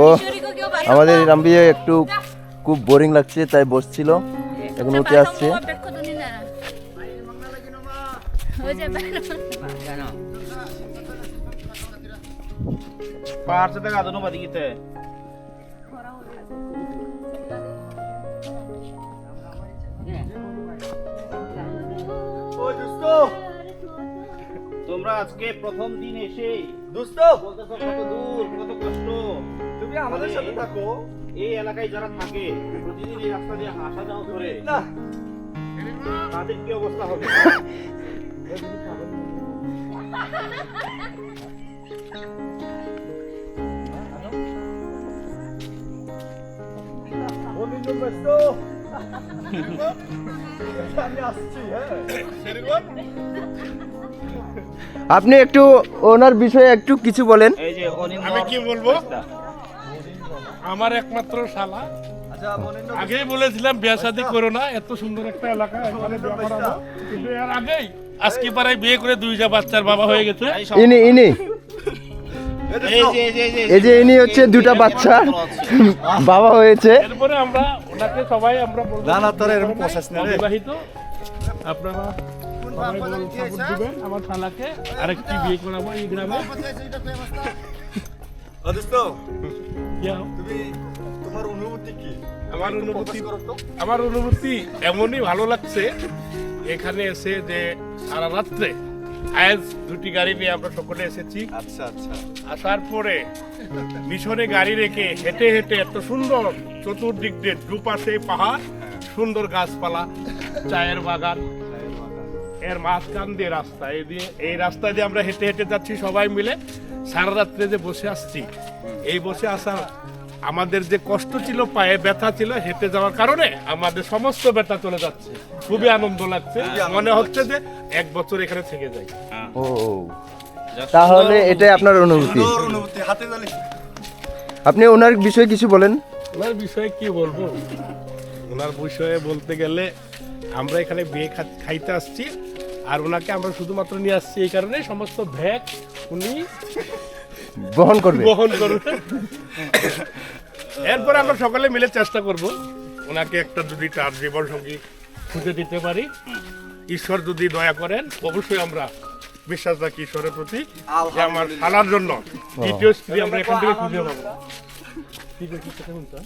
ও আমাদের রামবিয়ে একটু খুব বোরিং লাগছে তাই বসছিল। এখন উঠে আসছে। Oh, just go! তোমরা আজকে প্রথম দিন এসে দোস্ত বলতেছো কত দূর কত কষ্ট। তুমি আমাদের সাথে থাকো। এই এলাকায় যারা থাকে প্রতিদিন এই রাস্তা দিয়ে আসা যাওয়া করে না। তাদের কি অবস্থা হবে? আমি আসছি হ্যাঁ। আপনি একটু ওনার বিষয়ে একটু কিছু বলেন এই যে অনিন্দ আমি কি বলব? আমার একমাত্র শালা আগেই বলেছিলাম বিয়ে শাদি করো না এত সুন্দর একটা এলাকা কিন্তু এর আগেই আজকে পাড়ায় বিয়ে করে দুইটা বাচ্চার বাবা হয়ে গেছে ইনি ইনি এই যে ইনি হচ্ছে দুটা বাচ্চা বাবা হয়েছে এরপরে আমরা ওনাকে সবাই আমরা না, না, তোরা এরকম প্রসেস না। আপনারা আমার শালাকে আরেকটি বিয়ে করাবো এই গ্রামে। কি তোমার অনুভূতি কি? আমার অনুভূতি আমার অনুভূতি এমনই ভালো লাগছে এখানে এসে যে সারা রাত্রে আজ দুটি গাড়ি নিয়ে আমরা সকলে এসেছি। আচ্ছা আচ্ছা। আসার পরে মিশনে গাড়ি রেখে হেঁটে হেঁটে এত সুন্দর চতুর্দিক দিয়ে দুপাশে পাহাড় সুন্দর গাছপালা চায়ের বাগান এর মাঝখান দিয়ে রাস্তা এই দিয়ে এই রাস্তা দিয়ে আমরা হেঁটে হেঁটে যাচ্ছি সবাই মিলে। সারা রাত্রে যে বসে আসছি এই বসে আসার আমাদের যে কষ্ট ছিল পায়ে ব্যথা ছিল হেঁটে যাওয়ার কারণে আমাদের সমস্ত ব্যথা চলে যাচ্ছে। খুবই আনন্দ লাগছে। মনে হচ্ছে যে এক বছর এখানে থেকে যাই। ও তাহলে এটাই আপনার অনুভূতি। আপনি ওনার বিষয়ে কিছু বলেন? ওনার বিষয়ে কি বলব? ওনার বিষয়ে বলতে গেলে আমরা এখানে বিয়ে খাইতে আসছি। আর ওনাকে আমরা শুধুমাত্র নিয়ে আসছি এই কারণে সমস্ত ভ্যাগ উনি বহন করবে। বহন করবেন এরপরে আমরা সকলে মিলে চেষ্টা করব ওনাকে একটা যদি তার জীবন সঙ্গী খুঁজে দিতে পারি। ঈশ্বর যদি দয়া করেন অবশ্যই আমরা বিশ্বাস রাখি ঈশ্বরের প্রতি যে আমার শালার জন্য দ্বিতীয় স্ত্রী আমরা এখান থেকে খুঁজে পাবো। ঠিক আছে কথা শুনছো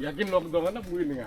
ইয়াকে নক দোকান না বুঝি নিয়া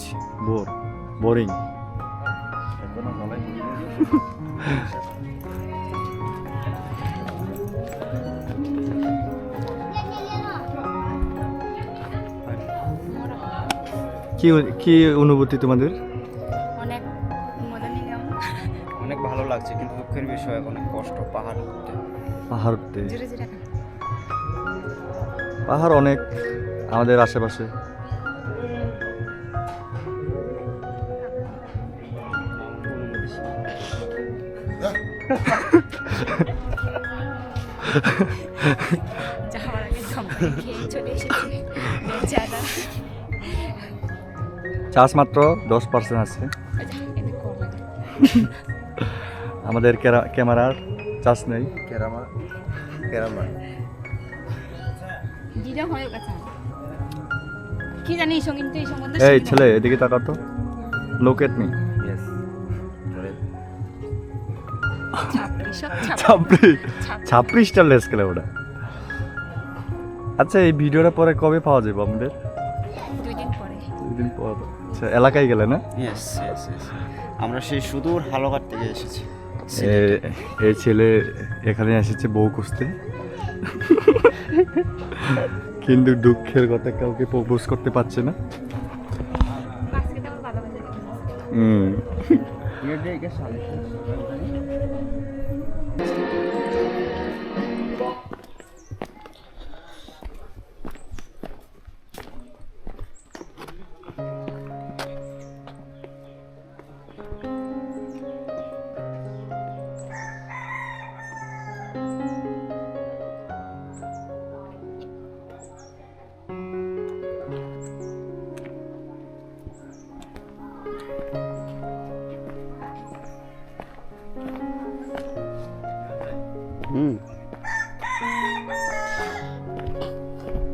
লাগছে বোর বোরিং। কি কি অনুভূতি তোমাদের? অনেক মজা নিলাম। অনেক ভালো লাগছে কিন্তু দুঃখের বিষয় অনেক কষ্ট পাহাড় উঠতে পাহাড় উঠতে জোরে জোরে। খান। পাহাড় অনেক আমাদের আশেপাশে। যাওয়ার আগে চলে এসেছি চার্জ মাত্র দশ পার্সেন্ট আছে। আমাদের ক্যামেরার চার্জ নেই। হয়ে কি জানি এই। ছেলে এদিকে তাকাতো লোক এট ছাব্বিশ। ছাব্বিশটা লেস খেলে ওটা। আচ্ছা এই ভিডিওটা পরে কবে পাওয়া যাবে আমাদের? দুই দিন পরে। দুদিন পর। আচ্ছা এলাকায় গেলে না? ইয়েস ইয়েস ইয়েস আমরা সেই সুদূর হালকার থেকে এসেছি। এই ছেলে এখানে এসেছে বউ খুঁজতে। কিন্তু দুঃখের কথা কাউকে প্রপোজ করতে পারছে না। হুম।